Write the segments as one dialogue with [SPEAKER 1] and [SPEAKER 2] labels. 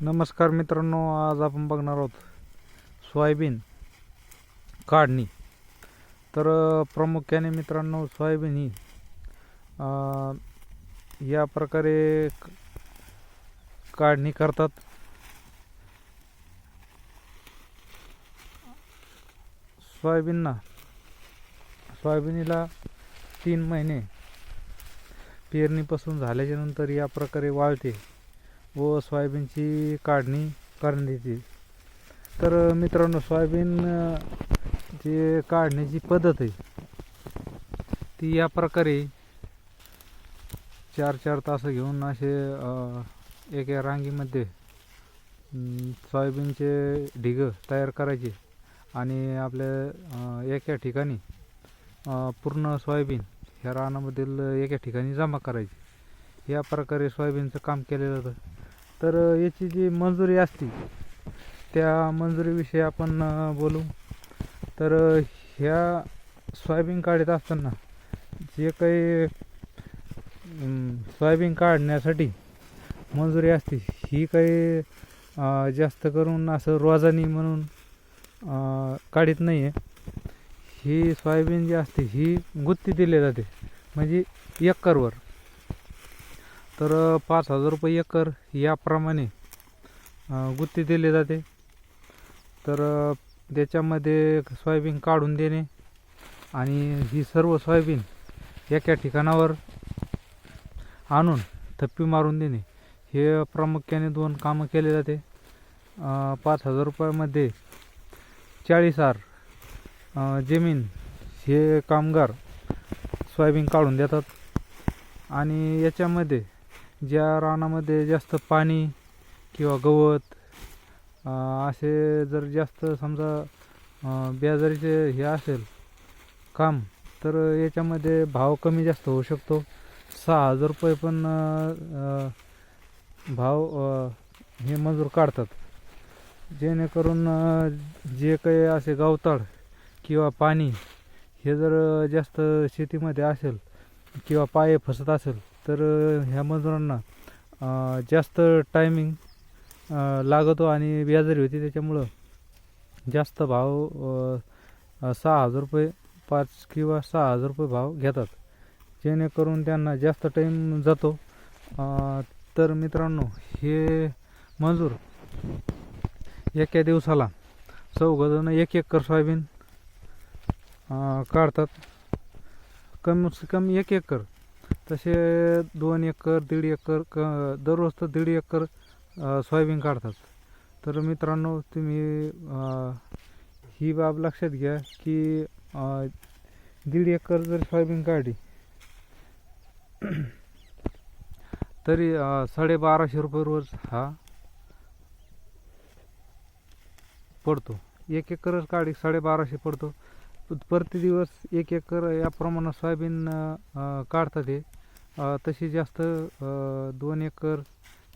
[SPEAKER 1] नमस्कार मित्रांनो आज आपण बघणार आहोत सोयाबीन काढणी. तर प्रामुख्याने मित्रांनो सोयाबीन ही या प्रकारे क- काढणी करतात. सोयाबीनना सोयाबीनला सोयाबीनीला तीन महिने पेरणीपासून झाल्याच्यानंतर या प्रकारे वाळते. व सोयाबीनची काढणी करण्यात येते. तर मित्रांनो सोयाबीन जे काढण्याची पद्धत आहे ती या प्रकारे चार चार तास घेऊन असे एका रांगीमध्ये सोयाबीनचे ढिगं तयार करायचे आणि आपल्या एका ठिकाणी पूर्ण सोयाबीन ह्या रानामधील एका ठिकाणी जमा करायची. या प्रकारे सोयाबीनचं काम केलं जातं तर याची जी मंजुरी असते त्या मंजुरीविषयी आपण बोलू. तर ह्या सोयाबीन काढत असताना जे काही सोयाबीन काढण्यासाठी मंजुरी असते ही काही जास्त करून असं रोजानी म्हणून काढत नाही आहे ही सोयाबीन जी असते ही गुत्ती दिली जाते. म्हणजे एकरवर. तर पाच हजार रुपये एकर याप्रमाणे गुत्ती दिली जाते. तर त्याच्यामध्ये सोयाबीन काढून देणे आणि ही सर्व सोयाबीन एका ठिकाणावर आणून थप्पी मारून देणे. हे प्रामुख्याने दोन कामं केले जाते. पाच हजार रुपयामध्ये चाळीस आर जमीन हे कामगार सोयाबीन काढून देतात. आणि याच्यामध्ये ज्या रानामध्ये जास्त पाणी किंवा गवत असे जर जास्त समजा ब्याजारीचे बेजारीचे हे असेल काम तर याच्यामध्ये भाव कमी जास्त होऊ शकतो. सहा हजार रुपये पण भाव हे मजूर काढतात. जेणेकरून जे काही असे गवताळ किंवा पाणी हे जर जास्त शेतीमध्ये असेल किंवा पाये फसत असेल तर ह्या मजुरांना जास्त टायमिंग लागतो आणि व्याजारी होती त्याच्यामुळं जास्त भाव सहा हजार रुपये पाच किंवा सहा हजार रुपये भाव घेतात. जेणेकरून त्यांना जास्त टाईम जातो. तर मित्रांनो हे मजूर एका दिवसाला चौघजणं एक एकर सोयाबीन काढतात. कमीत कमी एक एकर. तसे दोन एकर दीड एकर क दररोज तर दीड एकर सोयाबीन काढतात. तर मित्रांनो तुम्ही ही बाब लक्षात घ्या की दीड एकर जर सोयाबीन काढली तरी साडेबाराशे रुपये रोज हा पडतो. एक एकरच काढी साडेबाराशे पडतो. प्रति दिवस एक एकर या प्रमाणात सोयाबीन काढतात हे. तसे तशी जास्त दोन एकर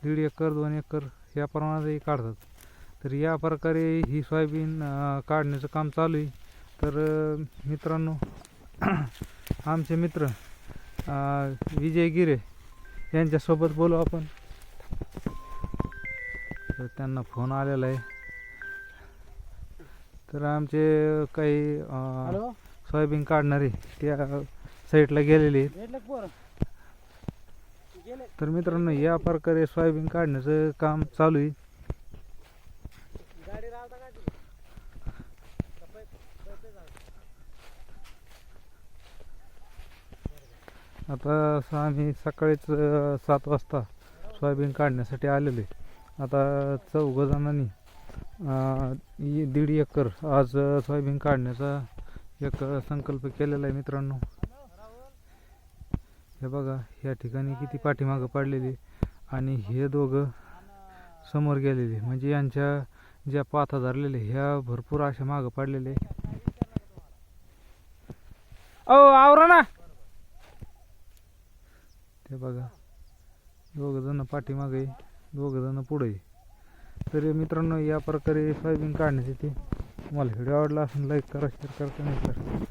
[SPEAKER 1] दीड एकर दोन एकर या प्रमाणातही काढतात. तर या प्रकारे ही सोयाबीन काढण्याचं काम चालू आहे. तर मित्रांनो आमचे मित्र विजय गिरे यांच्यासोबत बोलू आपण. तर त्यांना फोन आलेला आहे. तर आमचे काही अ, सोयाबीन काढणारे त्या साईडला गेलेले आहेत. तर मित्रांनो या प्रकारे सोयाबीन काढण्याचं काम चालू आहे? आता स- आम्ही सकाळीच अ, सात वाजता सोयाबीन काढण्यासाठी आलेलो आहे. आता चौघ जणांनी दीड एकर आज सोयाबीन काढण्याचा एक संकल्प केलेला आहे मित्रांनो. हे बघा या ठिकाणी किती पाठीमागं पडलेली आणि हे दोघं समोर गेलेले. म्हणजे यांच्या ज्या पाथा धरलेल्या ह्या भरपूर अशा मागं पडलेले ओ आवरा ना ते बघा दोघं जण पाठीमागे दोघं जण पुढे तर मित्रांनो या प्रकारे सोयाबीन काढण्यात येते तुम्हाला व्हिडिओ आवडला असेल लाईक करा शेअर करा कमेंट करा.